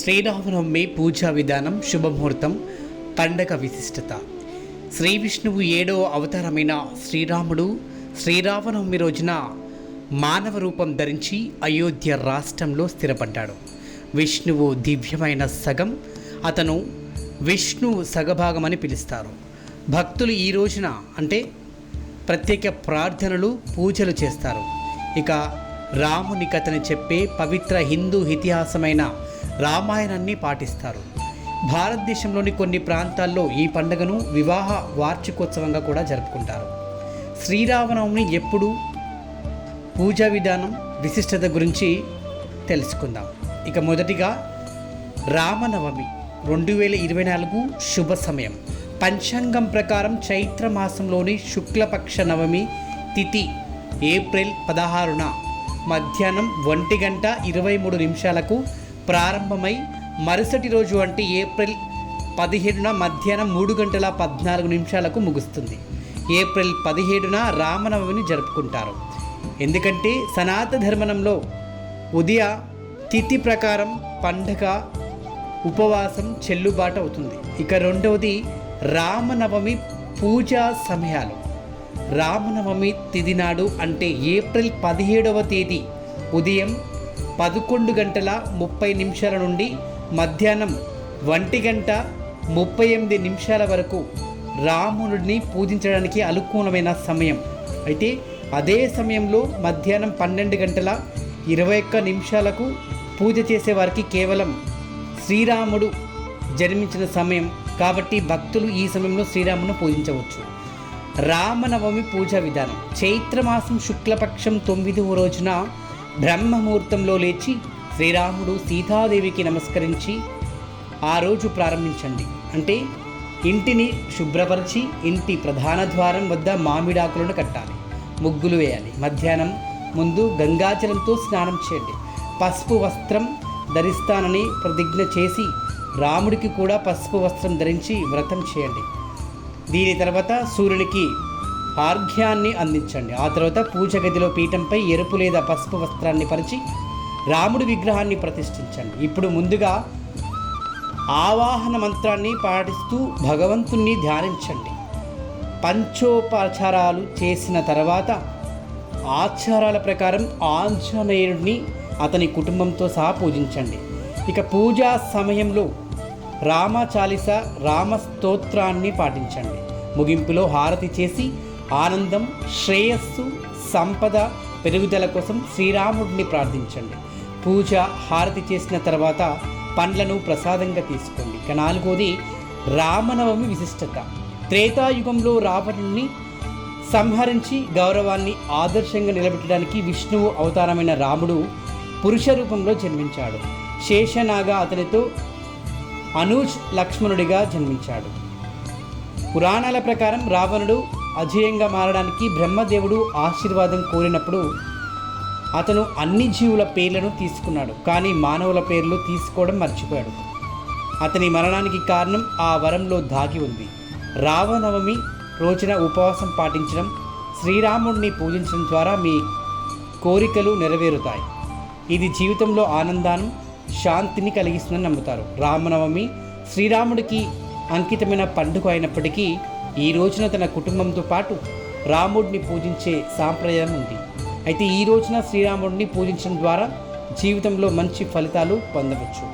శ్రీరామనవమి పూజా విధానం శుభముహూర్తం పండగ విశిష్టత. శ్రీ విష్ణువు ఏడో అవతారమైన శ్రీరాముడు శ్రీరామనవమి రోజున మానవ రూపం ధరించి అయోధ్య రాష్ట్రంలో స్థిరపడ్డాడు. విష్ణువు దివ్యమైన సగం అతను విష్ణు సగభాగమని పిలుస్తారు. భక్తులు ఈ రోజున అంటే ప్రత్యేక ప్రార్థనలు పూజలు చేస్తారు. ఇక రాముని కథను చెప్పే పవిత్ర హిందూ ఇతిహాసమైన రామాయణాన్ని పాటిస్తారు. భారతదేశంలోని కొన్ని ప్రాంతాల్లో ఈ పండుగను వివాహ వార్షికోత్సవంగా కూడా జరుపుకుంటారు. శ్రీరామనవమిని ఎప్పుడు? పూజా విధానం విశిష్టత గురించి తెలుసుకుందాం. ఇక మొదటిగా రామనవమి రెండు వేల ఇరవై నాలుగు శుభ సమయం. పంచాంగం ప్రకారం చైత్ర మాసంలోని శుక్లపక్ష నవమి తిథి ఏప్రిల్ పదహారున మధ్యాహ్నం ఒంటి గంట ఇరవై మూడు నిమిషాలకు ప్రారంభమై మరుసటి రోజు అంటే ఏప్రిల్ పదిహేడున మధ్యాహ్నం మూడు గంటల పద్నాలుగు నిమిషాలకు ముగుస్తుంది. ఏప్రిల్ పదిహేడున రామనవమిని జరుపుకుంటారు. ఎందుకంటే సనాతన ధర్మనంలో ఉదయ తిథి ప్రకారం పండగ ఉపవాసం చెల్లుబాటు అవుతుంది. ఇక రెండవది రామనవమి పూజా సమయాలు. రామనవమి తిథి నాడు అంటే ఏప్రిల్ పదిహేడవ తేదీ ఉదయం పదకొండు గంటల ముప్పై నిమిషాల నుండి మధ్యాహ్నం ఒంటి గంట ముప్పై ఎనిమిది నిమిషాల వరకు రాముడిని పూజించడానికి అనుకూలమైన సమయం. అయితే అదే సమయంలో మధ్యాహ్నం పన్నెండు గంటల ఇరవై ఒక్క నిమిషాలకు పూజ చేసేవారికి కేవలం శ్రీరాముడు జన్మించిన సమయం కాబట్టి భక్తులు ఈ సమయంలో శ్రీరామును పూజించవచ్చు. రామనవమి పూజా విధానం. చైత్రమాసం శుక్లపక్షం తొమ్మిదవ రోజున బ్రహ్మముహూర్తంలో లేచి శ్రీరాముడు సీతాదేవికి నమస్కరించి ఆ రోజు ప్రారంభించండి. అంటే ఇంటిని శుభ్రపరిచి ఇంటి ప్రధాన ద్వారం వద్ద మామిడాకులను కట్టాలి. ముగ్గులు వేయాలి. మధ్యాహ్నం ముందు గంగాజలంతో స్నానం చేయండి. పసుపు వస్త్రం ధరిస్తానని ప్రతిజ్ఞ చేసి రాముడికి కూడా పసుపు వస్త్రం ధరించి వ్రతం చేయండి. దీని తర్వాత సూర్యునికి పార్ఘ్యాన్ని అందించండి. ఆ తర్వాత పూజ గదిలో పీఠంపై ఎరుపు లేదా పసుపు వస్త్రాన్ని పరిచి రాముడి విగ్రహాన్ని ప్రతిష్ఠించండి. ఇప్పుడు ముందుగా ఆవాహన మంత్రాన్ని పాటిస్తూ భగవంతుణ్ణి ధ్యానించండి. పంచోపచారాలు చేసిన తర్వాత ఆచారాల ప్రకారం ఆంజనేయుడిని అతని కుటుంబంతో సహా పూజించండి. ఇక పూజా సమయంలో రామ చాలిస రామ స్తోత్రాన్ని పాటించండి. ముగింపులో హారతి చేసి ఆనందం శ్రేయస్సు సంపద పెరుగుదల కోసం శ్రీరాముడిని ప్రార్థించండి. పూజ హారతి చేసిన తర్వాత పండ్లను ప్రసాదంగా తీసుకోండి. ఇక నాలుగోది రామనవమి విశిష్టత. త్రేతాయుగంలో రావణుని సంహరించి గౌరవాన్ని ఆదర్శంగా నిలబెట్టడానికి విష్ణువు అవతారమైన రాముడు పురుష రూపంలో జన్మించాడు. శేషనాగ అతనితో అనూజ్ లక్ష్మణుడిగా జన్మించాడు. పురాణాల ప్రకారం రావణుడు అజేయంగా మారడానికి బ్రహ్మదేవుడు ఆశీర్వాదం కోరినప్పుడు అతను అన్ని జీవుల పేర్లను తీసుకున్నాడు కానీ మానవుల పేర్లు తీసుకోవడం మర్చిపోయాడు. అతని మరణానికి కారణం ఆ వరంలో దాగి ఉంది. రావనవమి రోజున ఉపవాసం పాటించడం శ్రీరాముడిని పూజించడం ద్వారా మీ కోరికలు నెరవేరుతాయి. ఇది జీవితంలో ఆనందాన్ని శాంతిని కలిగిస్తుందని నమ్ముతారు. రామనవమి శ్రీరాముడికి అంకితమైన పండుగ అయినప్పటికీ ఈ రోజున తన కుటుంబంతో పాటు రాముడిని పూజించే సాంప్రదాయం ఉంది. అయితే ఈ రోజున శ్రీరాముడిని పూజించడం ద్వారా జీవితంలో మంచి ఫలితాలు పొందవచ్చు.